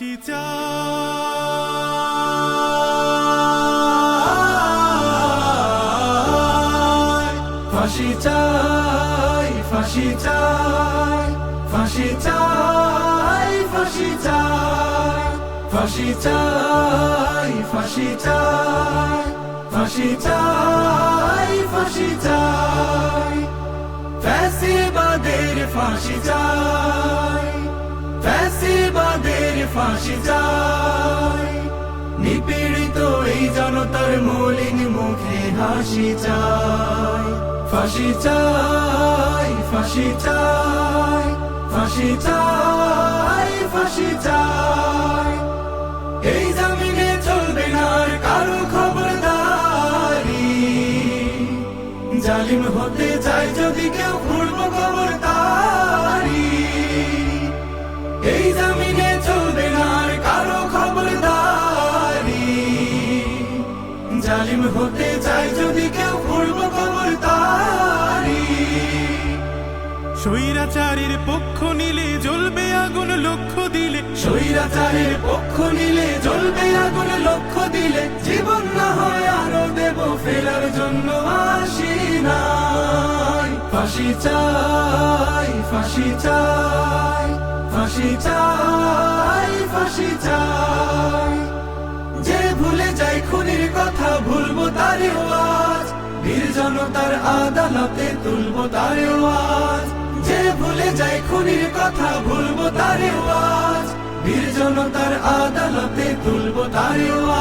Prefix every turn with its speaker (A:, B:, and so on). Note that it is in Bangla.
A: ফাঁসি চাই ফাঁসি চাই ফাঁসি চাই ফাঁসি চাই ফাঁসি চাই ফাঁসি চাই ফাঁসি চাই ফাঁসি চাই ফাঁসি চাই। ফ্যাসিবাদের ফাঁসি চাই, ফ্যাসিবাদের ফাঁসি চাই। নিপীড়িত এই জনতার মলিন মুখে হাসি চাই। ফাঁসি চাই ফাঁসি চাই ফাঁসি চাই ফাঁসি চাই। এই জমিনে চলবে না কারও খবরদারি। জালিম হতে চাই যদি কেউ পূর্ব খবর তারি এই জালিম হতে চাই যদি কেউ পূর্ব খবর তারি। স্বৈরাচারের পক্ষ নিলে জ্বলবে আগুন লক্ষ্য দিলে স্বৈরাচারের পক্ষ নিলে জ্বলবে আগুন লক্ষ্য দিলে জীবন না হয় আরও দেব ফেরার জন্য আসি নাই। ফাঁসি চাই ফাঁসি চাই ফাঁসি চাই। তার আওয়াজ, বীর জনতার আদালতে তুলবো তার আওয়াজ। যে ভুলে যায় খুনির কথা ভুলবো তার আওয়াজ, বীর জনতার আদালতে তুলবো তার আওয়াজ।